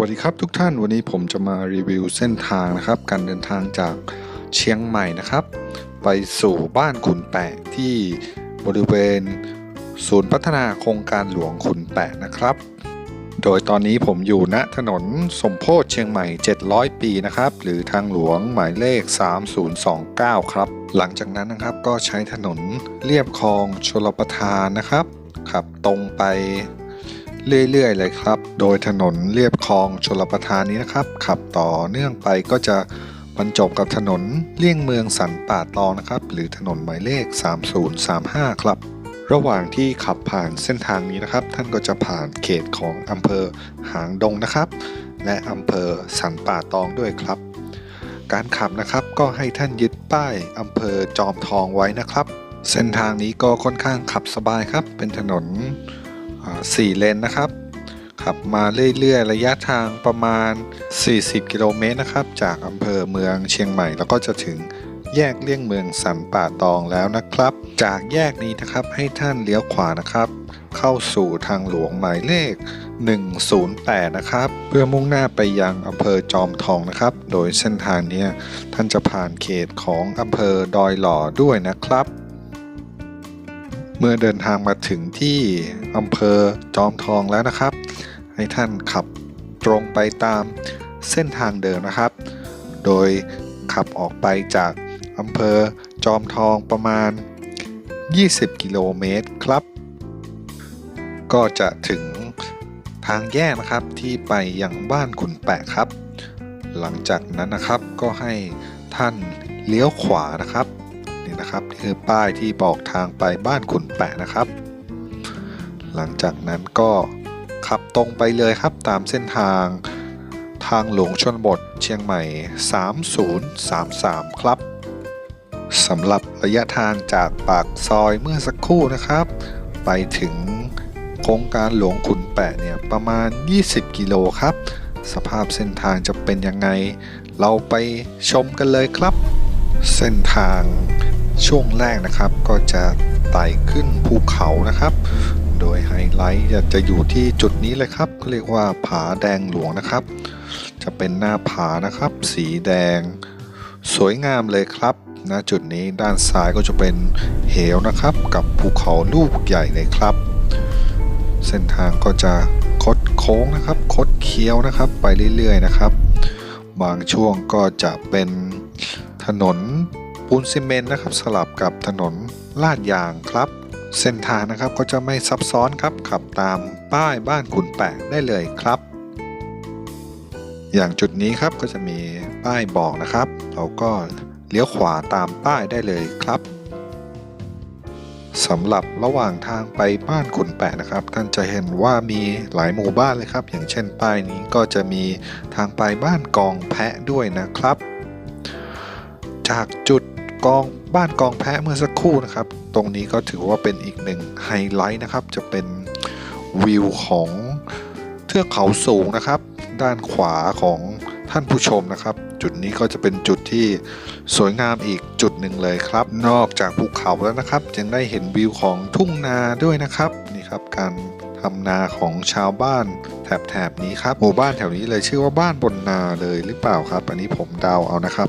วัสดีครับทุกท่านวันนี้ผมจะมารีวิวเส้นทางนะครับ การเดินทางจากเชียงใหม่นะครับ ไปสู่บ้านขุนแปะที่บริเวณ ศูนย์พัฒนาโครงการหลวงขุนแปะนะครับ โดยตอนนี้ผมอยู่ณถนนสมโพธิเชียงใหม่ 700 ปีนะครับ หรือทางหลวงหมายเลข 3029 ครับ หลังจากนั้นนะครับก็ใช้ถนนเลียบคลองชลประทานนะครับขับตรงไป เรื่อยๆ เลยครับ โดยถนนเรียบคลองชลประทานนี้นะครับ ขับต่อเนื่องไปก็จะบรรจบกับถนนเลี่ยงเมืองสันป่าตองนะครับ หรือถนนหมายเลข 3035 ครับ ระหว่างที่ขับผ่านเส้นทางนี้นะครับ ท่านก็จะผ่านเขตของอำเภอหางดงนะครับ และอำเภอสันป่าตองด้วยครับ การขับนะครับก็ให้ท่านยึดป้ายอำเภอจอมทองไว้นะครับ เส้นทางนี้ก็ค่อนข้างขับสบายครับ เป็นถนน สี่เลนนะครับ ขับมาเรื่อยๆ ระยะทางประมาณ 40 กิโลเมตรนะครับ จากอำเภอเมืองเชียงใหม่ แล้วก็จะถึงแยกเลี่ยงเมืองสันป่าตองแล้วนะครับ จากแยกนี้นะครับให้ท่านเลี้ยวขวานะครับ เข้าสู่ทางหลวงหมายเลข 108 นะครับ เพื่อมุ่งหน้าไปยังอำเภอจอมทองนะครับ โดยเส้นทางนี้ท่านจะผ่านเขตของอำเภอดอยหล่อด้วยนะครับ เมื่อเดินทางมาถึงที่อำเภอจอมทองแล้วนะครับ ให้ท่านขับตรงไปตามเส้นทางเดิมนะครับ โดยขับออกไปจากอำเภอจอมทองประมาณ 20 กิโลเมตรครับ ก็จะถึงทางแยกนะครับที่ไปยังบ้านขุนแปะครับ หลังจากนั้นนะครับก็ให้ท่านเลี้ยวขวานะครับ นะครับนี่คือป้ายที่บอกทางไปบ้านขุนแปะนะครับ หลังจากนั้นก็ขับตรงไปเลยครับตามเส้นทางทางหลวงชนบทเชียงใหม่ 3033 ครับสำหรับระยะทางจากปากซอยเมื่อสักครู่นะครับ ไปถึงโครงการหลวงขุนแปะเนี่ยประมาณ 20 กิโลครับ สภาพเส้นทางจะเป็นยังไง เราไปชมกันเลยครับ เส้นทาง ช่วงแรกนะครับก็จะไต่ขึ้นภูเขานะครับ โดยไฮไลท์จะอยู่ที่จุดนี้เลยครับเรียกว่าผาแดงหลวงนะครับ จะเป็นหน้าผานะครับ สีแดง สวยงามเลยครับณจุดนี้ด้านซ้ายก็จะเป็นเหวนะครับ กับภูเขาลูกใหญ่เลยครับ เส้นทางก็จะคดโค้งนะครับ คดเคี้ยวนะครับ ไปเรื่อยๆนะครับ บางช่วงก็จะเป็นถนน ปูนซีเมนต์นะครับสลับกับถนนลาดยางครับ เส้นทางนะครับก็จะไม่ซับซ้อนครับขับตามป้ายบ้านขุนแปะได้เลยครับ อย่างจุดนี้ครับก็จะมีป้ายบอกนะครับ เราก็เลี้ยวขวาตามป้ายได้เลยครับสำหรับระหว่างทางไปบ้านขุนแปะนะครับ ท่านจะเห็นว่ามีหลายหมู่บ้านเลยครับ อย่างเช่นป้ายนี้ก็จะมีทางไปบ้านกองแพะด้วยนะครับ จากจุด กองบ้านกองแพะเมื่อสักครู่นะครับ ตรงนี้ก็ถือว่าเป็นอีกหนึ่งไฮไลท์นะครับ จะเป็นวิวของเทือกเขาสูงนะครับ ด้านขวาของท่านผู้ชมนะครับ จุดนี้ก็จะเป็นจุดที่สวยงามอีกจุดหนึ่งเลยครับ นอกจากภูเขาแล้วนะครับยังได้เห็นวิวของทุ่งนาด้วยนะครับนี่ครับการทำนาของชาวบ้านแถบๆนี้ครับหมู่บ้านแถวนี้เลยชื่อว่าบ้านบนนาเลยหรือเปล่าครับ อันนี้ผมเดาเอานะครับ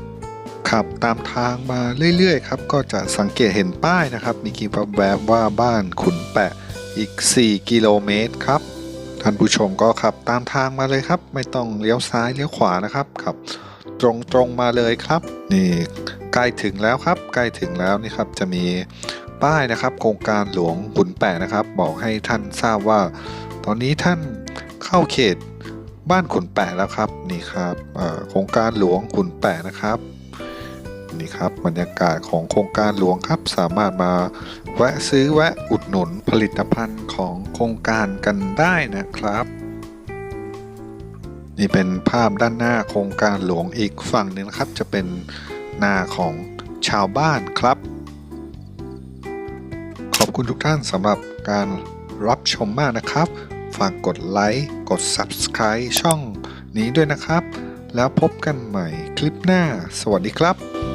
ขับตามทางมาเรื่อยๆครับก็จะสังเกตเห็นป้ายนะครับ มีกีบแวบว่าบ้านขุนแปะอีก 4 กิโลเมตรครับท่านผู้ชมก็ขับตามทางมาเลยครับ ไม่ต้องเลี้ยวซ้ายเลี้ยวขวานะครับขับ ตรงๆมาเลยครับ นี่ใกล้ถึงแล้วครับใกล้ถึงแล้วนี่ครับจะมีป้ายนะครับ โครงการหลวงขุนแปะนะครับ บอกให้ท่านทราบว่า ตอนนี้ท่านเข้าเขตบ้านขุนแปะแล้วครับนี่ครับโครงการหลวงขุนแปะนะครับ นี่ครับบรรยากาศของโครงการหลวงครับ สามารถมาแวะซื้อแวะอุดหนุนผลิตภัณฑ์ของโครงการกันได้นะครับ นี่เป็นภาพด้านหน้าโครงการหลวงอีกฝั่งหนึ่งครับ จะเป็นนาของชาวบ้านครับ ขอบคุณทุกท่านสำหรับการรับชมมากนะครับ ฝากกดไลค์ กด Subscribe ช่องนี้ด้วยนะครับ แล้วพบกันใหม่คลิปหน้า สวัสดีครับ